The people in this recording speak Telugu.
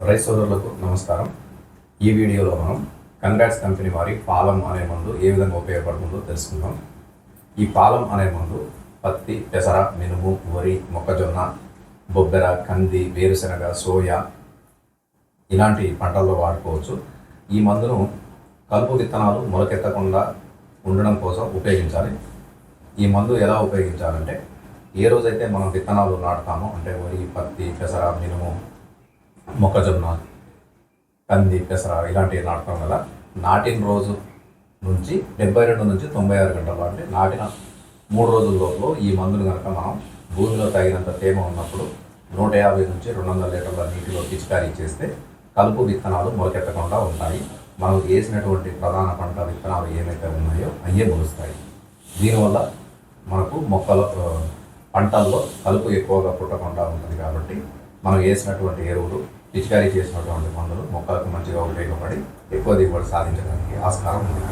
రైస్ సోదరులకు నమస్కారం. ఈ వీడియోలో మనం కంగ్రాట్స్ కంపెనీ వారి పాలం అనే మందు ఏ విధంగా ఉపయోగపడుతుందో తెలుసుకుందాం. ఈ పాలం అనే మందు పత్తి పెసర మినుము వరి మొక్కజొన్న బొబ్బెర కంది వేరుశనగ సోయా ఇలాంటి పంటల్లో వాడుకోవచ్చు. ఈ మందును కలుపు విత్తనాలు మొలకెత్తకుండా ఉండడం కోసం ఉపయోగించాలి. ఈ మందు ఎలా ఉపయోగించాలంటే ఏ రోజైతే మనం విత్తనాలు నాటుతామో అంటే వరి పత్తి పెసర మినుము మొక్కజొన్న కంది పెసర ఇలాంటివి నాటుతాం కదా నాటిన రోజు నుంచి డెబ్బై రెండు నుంచి తొంభై ఆరు గంటల అంటే నాటిన మూడు రోజుల లోపల ఈ మందులు కనుక మనం భూమిలో తగినంత తేమ ఉన్నప్పుడు నూట యాభై నుంచి రెండు వందల లీటర్ల నీటిలో పిచికారీ చేస్తే కలుపు విత్తనాలు మొలకెత్తకుండా ఉంటాయి. మనం వేసినటువంటి ప్రధాన పంట విత్తనాలు ఏమైతే ఉన్నాయో అయ్యే మొలుస్తాయి. దీనివల్ల మనకు మొక్కల పంటల్లో కలుపు ఎక్కువగా పుట్టకుండా ఉంటుంది కాబట్టి మనం వేసినటువంటి ఎరువులు పిచికారీ చేసినటువంటి మందులు మొక్కలకు మంచిగా ఉపయోగపడి ఎక్కువ దిగుబడి సాధించడానికి ఆస్కారం ఉంది.